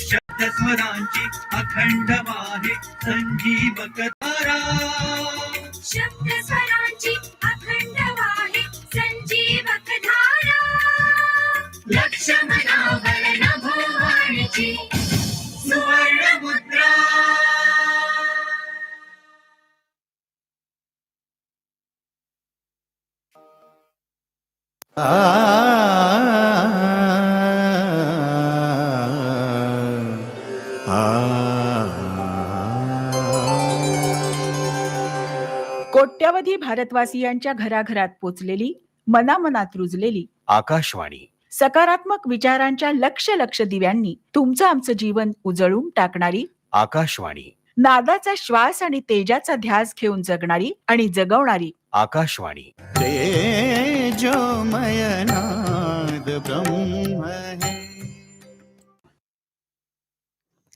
शब्दस्वरांची अखंड वाहे संजीवक धारा शब्द स्वरांची अखंड वाहे संजीवक धारा लक्ष्मणा वरण भुवाणीची सुवर्ण मुद्रा कोट्यावधी भारतवासियांच्या घराघरात पोचलेली मनामनात रुजलेली. आकाशवाणी. सकारात्मक विचारांच्या लक्ष लक्ष दिव्यांनी तुमचं आमचं जीवन उजळून टाकणारी. आकाशवाणी. नादाचा श्वास आणि तेजाचा ध्यास घेऊन जगणारी आणि जगवणारी. आकाशवाणी. तेजोमय नाद ब्रह्म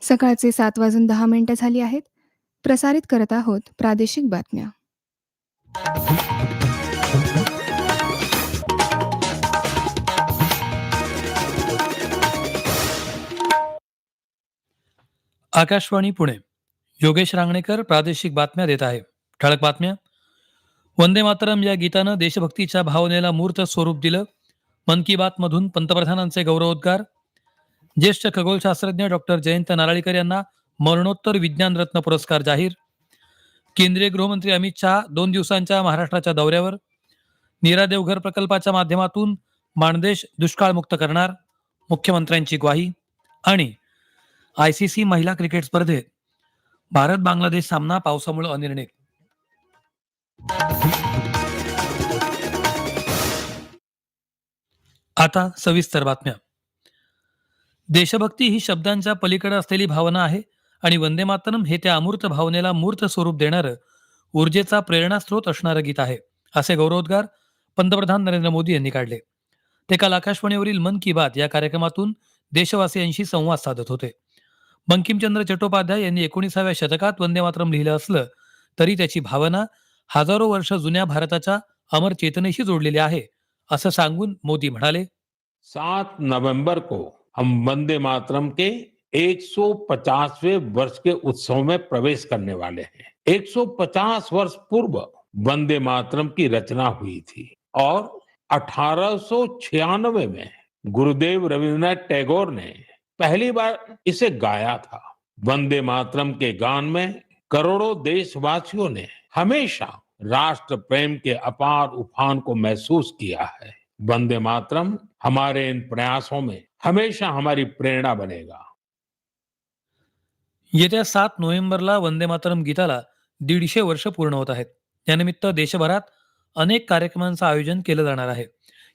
सकाळचे सात वाजून दहा मिनिटं झाली आहेत. प्रसारित करत आहोत प्रादेशिक बातम्या. आकाशवाणी पुणे. योगेश रांगणेकर प्रादेशिक बातम्या देत आहे. ठळक बातम्या. वंदे मातरम या गीतानं देशभक्तीच्या भावनेला मूर्त स्वरूप दिलं. मन की बात मधून पंतप्रधानांचे गौरवोद्गार. ज्येष्ठ खगोलशास्त्रज्ञ डॉक्टर जयंत नारळीकर यांना मरणोत्तर विज्ञान रत्न पुरस्कार जाहीर. केंद्रीय गृहमंत्री अमित शहा दोन दिवसांच्या महाराष्ट्राच्या दौऱ्यावर. नीरा देवघर प्रकल्पाच्या माध्यमातून माणदेश दुष्काळमुक्त करणार मुख्यमंत्र्यांची ग्वाही आणि आय सी सी महिला क्रिकेट स्पर्धेत भारत बांगलादेश सामना पावसामुळे अनिर्णित. आता सविस्तर बातम्या. देशभक्ती ही शब्दांच्या पलीकडे असलेली भावना आहे. आणि वंदे मातरम हे त्या अमूर्त भावनेला मूर्त स्वरूप देणारं ऊर्जेचा प्रेरणास्रोत असणारं गीत आहे असे गौरवोद्गार पंतप्रधान नरेंद्र मोदी यांनी काढले. ते काल आकाशवाणीवरील मन की बात या कार्यक्रमातून देशवासियांशी संवाद साधत होते. बंकिमचंद्र चट्टोपाध्याय यांनी एकोणीसाव्या शतकात वंदे मातरम लिहिलं असलं तरी त्याची भावना हजारो वर्ष जुन्या भारताच्या अमर चेतनेशी जोडलेली आहे असं सांगून मोदी म्हणाले. सात नवंबर को हम वंदे मातरम के 150वें वर्ष के उत्सव में प्रवेश करने वाले हैं। 150 वर्ष पूर्व वंदे मातरम की रचना हुई थी और 1896 में गुरुदेव रविन्द्रनाथ टैगोर ने पहली बार इसे गाया था। वंदे मातरम के गान में करोड़ों देशवासियों ने हमेशा राष्ट्र प्रेम के अपार उफान को महसूस किया है। वंदे मातरम हमारे इन प्रयासों में हमेशा हमारी प्रेरणा बनेगा। येत्या सात नोव्हेंबरला वंदे मातरम गीताला दीडशे वर्ष पूर्ण होत आहेत. यानिमित्त देशभरात अनेक कार्यक्रमांचं आयोजन केलं जाणार आहे.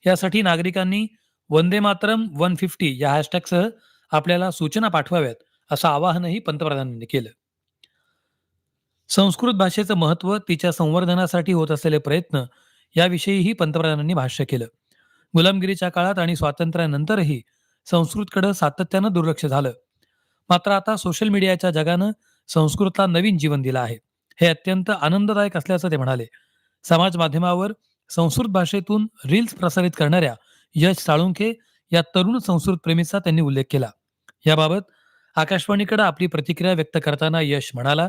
यासाठी नागरिकांनी वंदे मातरम वन फिफ्टी या हॅशटॅगसह आपल्याला सूचना पाठवाव्यात असं आवाहनही पंतप्रधानांनी केलं. संस्कृत भाषेचं महत्त्व तिच्या संवर्धनासाठी होत असलेले प्रयत्न याविषयीही पंतप्रधानांनी भाष्य केलं. गुलामगिरीच्या काळात आणि स्वातंत्र्यानंतरही संस्कृतकडे सातत्यानं दुर्लक्ष झालं. मात्र आता सोशल मीडियाच्या जगानं संस्कृतला नवीन जीवन दिलं आहे. हे अत्यंत आनंददायक असल्याचं ते म्हणाले. समाज माध्यमावर संस्कृत भाषेतून रील्स प्रसारित करणाऱ्या यश साळुंखे या तरुण संस्कृत प्रेमीचा त्यांनी उल्लेख केला. याबाबत आकाशवाणीकडे आपली प्रतिक्रिया व्यक्त करताना यश म्हणाला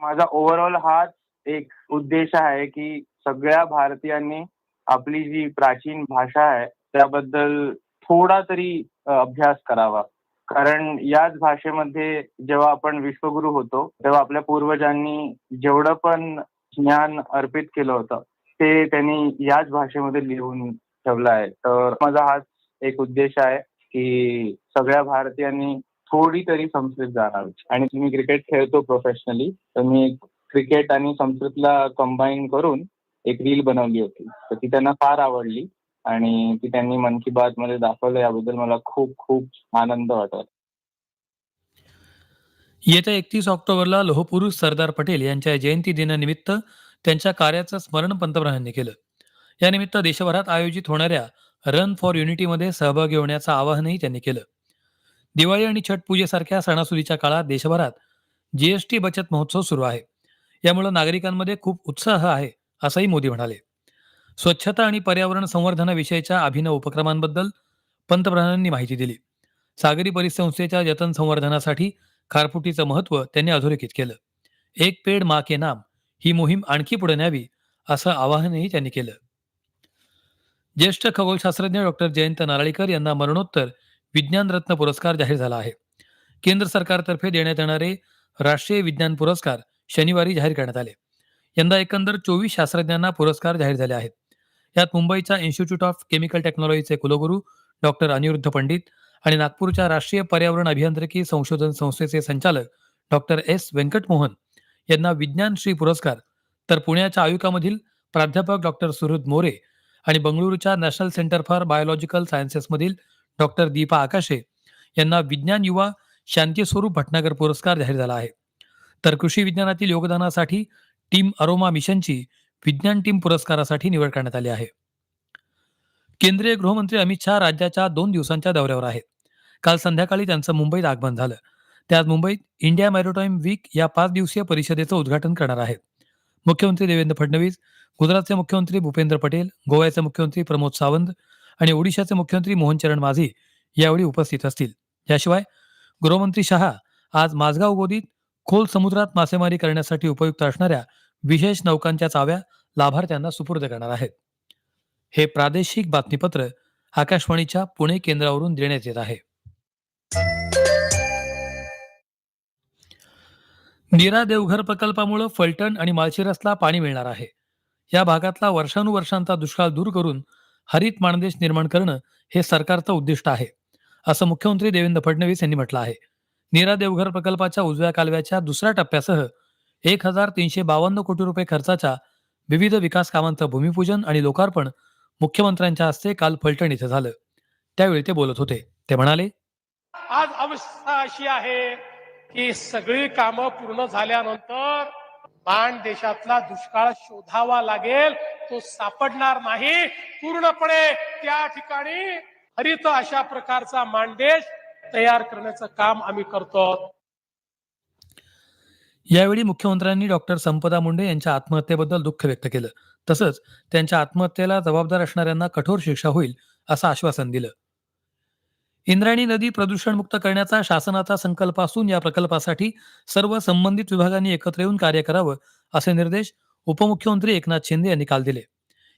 माझा ओव्हरऑल हाच एक उद्देश आहे की सगळ्या भारतीयांनी आपली जी प्राचीन भाषा आहे त्याबद्दल थोडा तरी अभ्यास करावा. कारण याच भाषेमध्ये जेव्हा आपण विश्वगुरु होतो तेव्हा आपल्या पूर्वजांनी जेवढं पण ज्ञान अर्पित केलं होतं ते त्यांनी याच भाषेमध्ये लिहून ठेवलं आहे. तर माझा हाच एक उद्देश आहे की सगळ्या भारतीयांनी थोडी तरी संस्कृत जाणावी. आणि तुम्ही क्रिकेट खेळतो प्रोफेशनली तर मी क्रिकेट आणि संस्कृतला कंबाईन करून एक रील बनवली होती. तर ती त्यांना फार आवडली. आणि ती त्यांनी मन की बात मध्ये दाखवलं याबद्दल मला खूप खूप आनंद वाटत येत्या एकतीस ऑक्टोबरला लोहपुरुष सरदार पटेल यांच्या जयंती दिनानिमित्त त्यांच्या कार्याचं स्मरण पंतप्रधानांनी केलं. यानिमित्त देशभरात आयोजित होणाऱ्या रन फॉर युनिटीमध्ये सहभागी होण्याचं आवाहनही त्यांनी केलं. दिवाळी आणि छठ पूजेसारख्या सणासुदीच्या काळात देशभरात जीएसटी बचत महोत्सव सुरू आहे. यामुळे नागरिकांमध्ये खूप उत्साह आहे असंही मोदी म्हणाले. स्वच्छता आणि पर्यावरण संवर्धनाविषयीच्या अभिनव उपक्रमांबद्दल पंतप्रधानांनी माहिती दिली. सागरी परिसंस्थेच्या जतन संवर्धनासाठी खारफुटीचं महत्त्व त्यांनी अधोरेखित केलं. एक पेड मा के नाम ही मोहीम आणखी पुढे न्यावी असं आवाहनही त्यांनी केलं. ज्येष्ठ खगोलशास्त्रज्ञ डॉक्टर जयंत नारळीकर यांना मरणोत्तर विज्ञान रत्न पुरस्कार जाहीर झाला आहे. केंद्र सरकारतर्फे देण्यात येणारे राष्ट्रीय विज्ञान पुरस्कार शनिवारी जाहीर करण्यात आले. यंदा एकंदर चोवीस शास्त्रज्ञांना पुरस्कार जाहीर झाले आहेत. यात मुंबईच्या इन्स्टिट्यूट ऑफ केमिकल टेक्नॉलॉजीचे कुलगुरू डॉक्टर अनिरुद्ध पंडित आणि नागपूरच्या राष्ट्रीय पर्यावरण अभियांत्रिकी संशोधन संस्थेचे संचालक डॉक्टर एस व्यंकटमोहन यांना विज्ञान श्री पुरस्कार तर पुण्याच्या आयुकामधील प्राध्यापक डॉक्टर सुहृद मोरे आणि बंगळुरूच्या नॅशनल सेंटर फॉर बायोलॉजिकल सायन्सेसमधील डॉक्टर दीपा आकाशे यांना विज्ञान युवा शांती स्वरूप भटनागर पुरस्कार जाहीर झाला आहे. तर कृषी विज्ञानातील योगदानासाठी टीम अरोमा मिशनची विज्ञान टीम पुरस्कारासाठी निवड करण्यात आली आहे. केंद्रीय गृहमंत्री अमित शहा राज्याच्या दोन दिवसांच्या दौऱ्यावर आहेत. काल संध्याकाळी त्यांचं मुंबईत आगमन झालं. ते आज मुंबईत इंडिया मॅरिटाईम वीक या पाच दिवसीय परिषदेचं उद्घाटन करणार आहेत. मुख्यमंत्री देवेंद्र फडणवीस गुजरातचे मुख्यमंत्री भूपेंद्र पटेल गोव्याचे मुख्यमंत्री प्रमोद सावंत आणि ओडिशाचे मुख्यमंत्री मोहन चरण माझी यावेळी उपस्थित असतील. याशिवाय गृहमंत्री शहा आज माझगाव गोदीत खोल समुद्रात मासेमारी करण्यासाठी उपयुक्त असणाऱ्या विशेष नौकांच्या चाव्या लाभार्थ्यांना सुपूर्द करणार आहेत. हे प्रादेशिक बातमीपत्र आकाशवाणीच्या पुणे केंद्रावरून देण्यात येत आहे. नीरा देवघर प्रकल्पामुळे फलटण आणि माळशिरसला पाणी मिळणार आहे. या भागातला वर्षानुवर्षांचा दुष्काळ दूर करून हरित माणदेश निर्माण करणं हे सरकारचं उद्दिष्ट आहे असं मुख्यमंत्री देवेंद्र फडणवीस यांनी म्हटलं आहे. नीरा देवघर प्रकल्पाच्या उजव्या कालव्याच्या दुसऱ्या टप्प्यासह एक हजार तीनशे बावन्न कोटी रुपये खर्चाच्या विविध विकास कामांचं भूमिपूजन आणि लोकार्पण मुख्यमंत्र्यांच्या हस्ते काल फलटण इथं झालं. त्यावेळी ते बोलत होते. ते म्हणाले आज अवस्था अशी आहे की सगळी कामं पूर्ण झाल्यानंतर बाण देशातला दुष्काळ शोधावा लागेल तो सापडणार नाही. पूर्णपणे त्या ठिकाणी हरित अशा प्रकारचा मानदेश तयार करण्याचं काम आम्ही करतो. यावेळी मुख्यमंत्र्यांनी डॉक्टर संपदा मुंडे यांच्या आत्महत्येबद्दल दुःख व्यक्त केलं. तसंच त्यांच्या आत्महत्येला जबाबदार असणाऱ्यांना कठोर शिक्षा होईल असं आश्वासन दिलं. इंद्रायणी नदी प्रदूषणमुक्त करण्याचा शासनाचा संकल्प असून या प्रकल्पासाठी सर्व संबंधित विभागांनी एकत्र येऊन कार्य करावं असे निर्देश उपमुख्यमंत्री एकनाथ शिंदे यांनी काल दिले.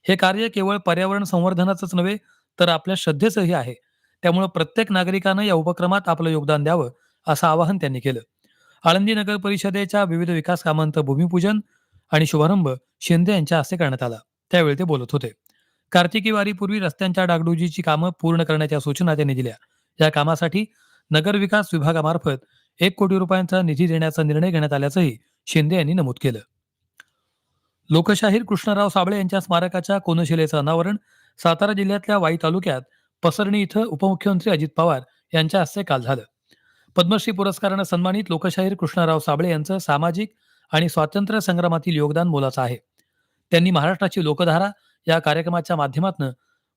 हे कार्य केवळ पर्यावरण संवर्धनाचंच नव्हे तर आपल्या श्रद्धेचंही आहे. त्यामुळे प्रत्येक नागरिकानं या उपक्रमात आपलं योगदान द्यावं असं आवाहन त्यांनी केलं. आळंदी नगर परिषदेच्या विविध विकास कामांचं भूमिपूजन आणि शुभारंभ शिंदे यांच्या हस्ते करण्यात आला. त्यावेळी ते बोलत होते. कार्तिकी वारीपूर्वी रस्त्यांच्या डागडुजीची कामं पूर्ण करण्याच्या सूचना त्यांनी दिल्या. या कामासाठी नगर विकास विभागामार्फत एक कोटी रुपयांचा निधी देण्याचा निर्णय घेण्यात आल्याचंही शिंदे यांनी नमूद केलं. लोकशाहीर कृष्णराव साबळे यांच्या स्मारकाच्या कोनशिलेचं अनावरण सातारा जिल्ह्यातल्या वाई तालुक्यात पसरणी इथं उपमुख्यमंत्री अजित पवार यांच्या हस्ते काल झालं. पद्मश्री पुरस्कारानं सन्मानित लोकशाहीर कृष्णराव साबळे यांचं सामाजिक आणि स्वातंत्र्य संग्रामातील योगदान मोलाचं आहे. त्यांनी महाराष्ट्राची लोकधारा या कार्यक्रमाच्या माध्यमातून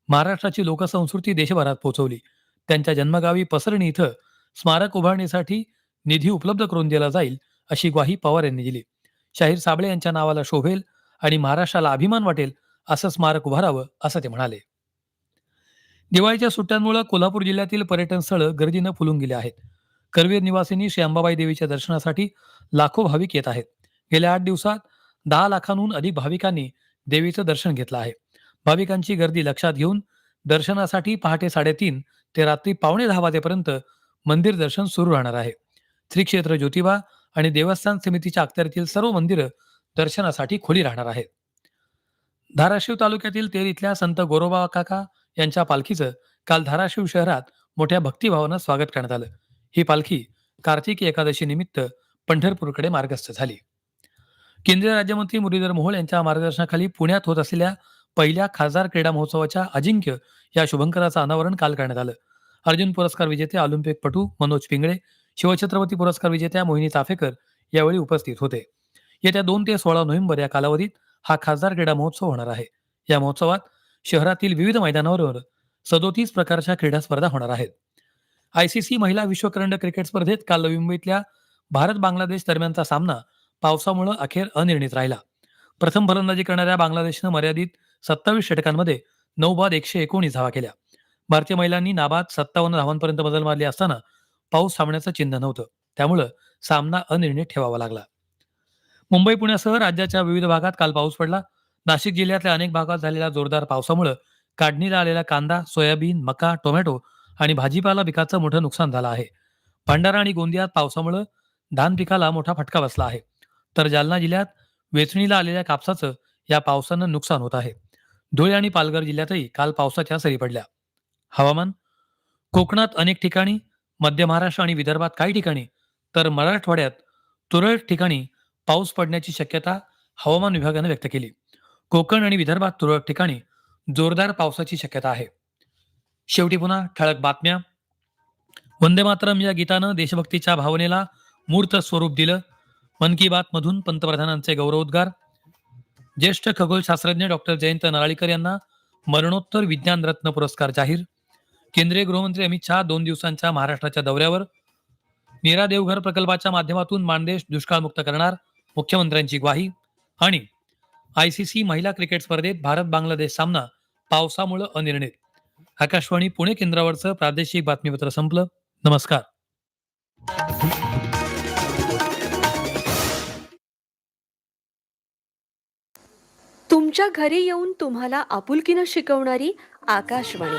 महाराष्ट्राची लोकसंस्कृती देशभरात पोहोचवली. त्यांच्या जन्मगावी पसरणी इथं स्मारक उभारणीसाठी निधी उपलब्ध करून दिला जाईल अशी ग्वाही पवार यांनी दिली. शाहीर साबळे यांच्या नावाला शोभेल आणि महाराष्ट्राला अभिमान वाटेल असं स्मारक उभारावं असं ते म्हणाले. दिवाळीच्या सुट्ट्यांमुळे कोल्हापूर जिल्ह्यातील पर्यटन स्थळं गर्दीनं फुलून गेली आहेत. करवीर निवासिनी श्री अंबाबाई देवीच्या दर्शनासाठी लाखो भाविक येत आहेत. गेल्या आठ दिवसात दहा लाखांहून अधिक भाविकांनी देवीचं दर्शन घेतलं आहे. भाविकांची गर्दी लक्षात घेऊन दर्शनासाठी पहाटे साडेतीन ते रात्री पावणे दहा वाजेपर्यंत मंदिर दर्शन सुरू राहणार आहे. श्री क्षेत्र ज्योतिबा आणि देवस्थान समितीच्या अखत्यारीतील सर्व मंदिरं दर्शनासाठी खुली राहणार आहेत. धाराशिव तालुक्यातील तेर इथल्या संत गोरोबा काका यांच्या पालखीचं काल धाराशिव शहरात मोठ्या भक्तिभावानं स्वागत करण्यात आलं. ही पालखी कार्तिकी एकादशी निमित्त पंढरपूरकडे मार्गस्थ झाली. केंद्रीय राज्यमंत्री मुरलीधर मोहोळ यांच्या मार्गदर्शनाखाली पुण्यात होत असलेल्या पहिल्या खासदार क्रीडा महोत्सवाच्या अजिंक्य या शुभंकराचं अनावरण काल करण्यात आलं. अर्जुन पुरस्कार विजेते ऑलिम्पिकपटू मनोज पिंगळे शिवछत्रपती पुरस्कार विजेत्या मोहिनी चाफेकर यावेळी उपस्थित होते. येत्या दोन ते सोळा नोव्हेंबर या कालावधीत हा खासदार क्रीडा महोत्सव होणार आहे. या महोत्सवात शहरातील विविध मैदानावर सदोतीस प्रकारच्या क्रीडा स्पर्धा होणार आहेत. आयसीसी महिला विश्वकरंड क्रिकेट स्पर्धेत काल नवी मुंबईतल्या भारत बांगलादेश दरम्यानचा सामना पावसामुळे अखेर अनिर्णित राहिला. प्रथम फलंदाजी करणाऱ्या बांगलादेशनं मर्यादित सत्तावीस षटकांमध्ये नऊ बाद एकशे एकोणीस धावा केल्या. भारतीय महिलांनी नाबाद सत्तावन्न धावांपर्यंत बदल मारली असताना पाऊस थांबण्याचं चिन्ह नव्हतं. त्यामुळं सामना अनिर्णित ठेवावा लागला. मुंबई पुण्यासह राज्याच्या विविध भागात काल पाऊस पडला. नाशिक जिल्ह्यातल्या अनेक भागात झालेल्या जोरदार पावसामुळे काढणीला आलेला कांदा सोयाबीन मका टोमॅटो आणि भाजीपाला पिकाचं मोठं नुकसान झालं आहे. भंडारा आणि गोंदियात पावसामुळे धान पिकाला मोठा फटका बसला आहे. तर जालना जिल्ह्यात वेचणीला आलेल्या कापसाचं या पावसानं नुकसान होत आहे. धुळे आणि पालघर जिल्ह्यातही काल पावसाच्या सरी पडल्या. हवामान? कोकणात अनेक ठिकाणी मध्य महाराष्ट्र आणि विदर्भात काही ठिकाणी तर मराठवाड्यात तुरळक ठिकाणी पाऊस पडण्याची शक्यता हवामान विभागानं व्यक्त केली. कोकण आणि विदर्भात तुरळक ठिकाणी जोरदार पावसाची शक्यता आहे. शेवटी पुन्हा ठळक बातम्या. वंदे मातरम या गीतानं देशभक्तीच्या भावनेला मूर्त स्वरूप दिलं. मन की बात मधून पंतप्रधानांचे गौरवोद्गार. ज्येष्ठ खगोलशास्त्रज्ञ डॉक्टर जयंत नराळीकर यांना मरणोत्तर विज्ञान रत्न पुरस्कार जाहीर. केंद्रीय गृहमंत्री अमित शहा दोन दिवसांच्या महाराष्ट्राच्या दौऱ्यावर. नीरा देवघर प्रकल्पाच्या माध्यमातून मानदेश दुष्काळमुक्त करणार मुख्यमंत्र्यांची ग्वाही. आणि आयसीसी महिला क्रिकेट स्पर्धेत भारत बांगलादेश सामना पावसामुळे अनिर्णित. आकाशवाणी पुणे केंद्रावरचं प्रादेशिक बातमीपत्र संपलं. नमस्कार. तुमच्या घरी येऊन तुम्हाला आपुलकीनं शिकवणारी आकाशवाणी.